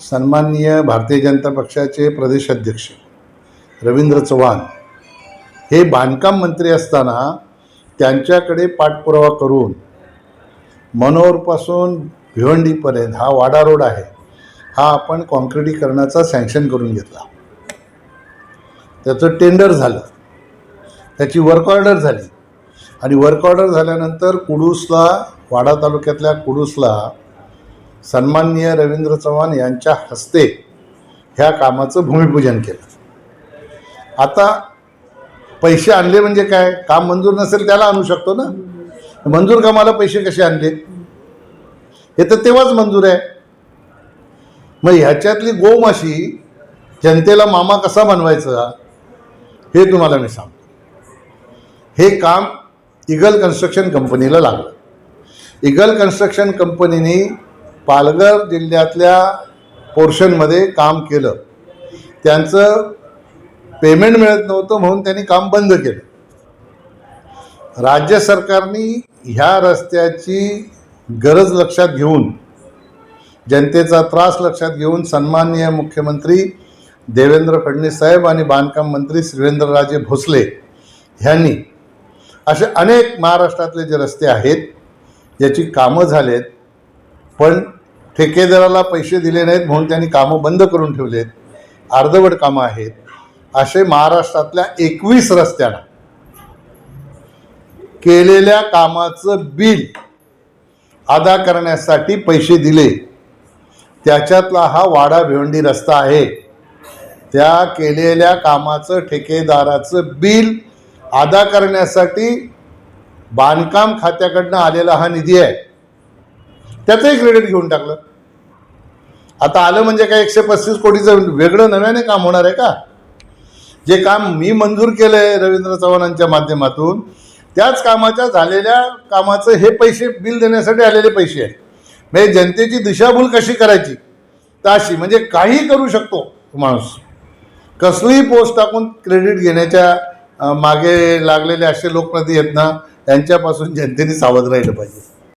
सन्माननीय भारतीय जनता पक्षाचे प्रदेश अध्यक्ष रवींद्र चव्हाण हे बांधकाम मंत्री असताना त्यांच्याकडे पाठपुरावा करून मनोहरपासून भिवंडीपर्यंत हा वाडा रोड आहे हा आपण कॉन्क्रिटीकरणाचा सँक्शन करून घेतला. त्याचं टेंडर झालं. त्याची वर्क ऑर्डर झाली. आणि वर्क ऑर्डर झाल्यानंतर कुडूसला वाडा तालुक्यातल्या कुडूसला सन्माननीय रवींद्र चव्हाण यांच्या हस्ते ह्या कामाचं भूमिपूजन केलं. आता पैसे आणले म्हणजे काय? काम मंजूर नसेल त्याला आणू शकतो ना? मंजूर कामाला पैसे कसे आणले? हे तर तेव्हाच मंजूर आहे. मग ह्याच्यातली गोमाशी जनतेला मामा कसा बनवायचा? हे तुम्हाला मी सांगतो. हे काम इगल कन्स्ट्रक्शन कंपनीला लागलं. इगल कन्स्ट्रक्शन कंपनीने पालघर जिल्ह्यातल्या पोर्शनमध्ये काम केलं. त्यांचं पेमेंट मिळत नव्हतं म्हणून त्यांनी काम बंद केलं. राज्य सरकारने ह्या रस्त्याची गरज लक्षात घेऊन जनतेचा त्रास लक्षात घेऊन सन्माननीय मुख्यमंत्री देवेंद्र फडणवीस साहेब आणि बांधकाम मंत्री श्रीवेंद्रराजे भोसले ह्यांनी असे अनेक महाराष्ट्रातले जे रस्ते आहेत याची कामं झालेत. पण ठेकेदाराला पैसे दिले नाहीत म्हणून त्यांनी कामं बंद करून ठेवलेत. अर्धवट कामं आहेत. असे महाराष्ट्रातल्या एकवीस रस्त्यांना केलेल्या कामाचं बिल अदा करण्यासाठी पैसे दिले. त्याच्यातला हा वाडा भिवंडी रस्ता आहे. त्या केलेल्या कामाचं ठेकेदाराचं बिल अदा करण्यासाठी बांधकाम खात्याकडनं आलेला हा निधी आहे. त्याचंही क्रेडिट घेऊन टाकलं. आता आलं म्हणजे काय एकशे पस्तीस कोटीचं वेगळं नव्याने काम होणार आहे का? जे काम मी मंजूर केलं आहे रवींद्र चव्हाणांच्या माध्यमातून त्याच कामाच्या झालेल्या कामाचं हे पैसे बिल देण्यासाठी आलेले पैसे आहेत. म्हणजे जनतेची दिशाभूल कशी करायची? तर अशी म्हणजे काही करू शकतो माणूस. कसलीही पोस्ट टाकून क्रेडिट घेण्याच्या मागे लागलेले असे लोकप्रती आहेत ना त्यांच्यापासून जनतेने सावध राहिलं पाहिजे.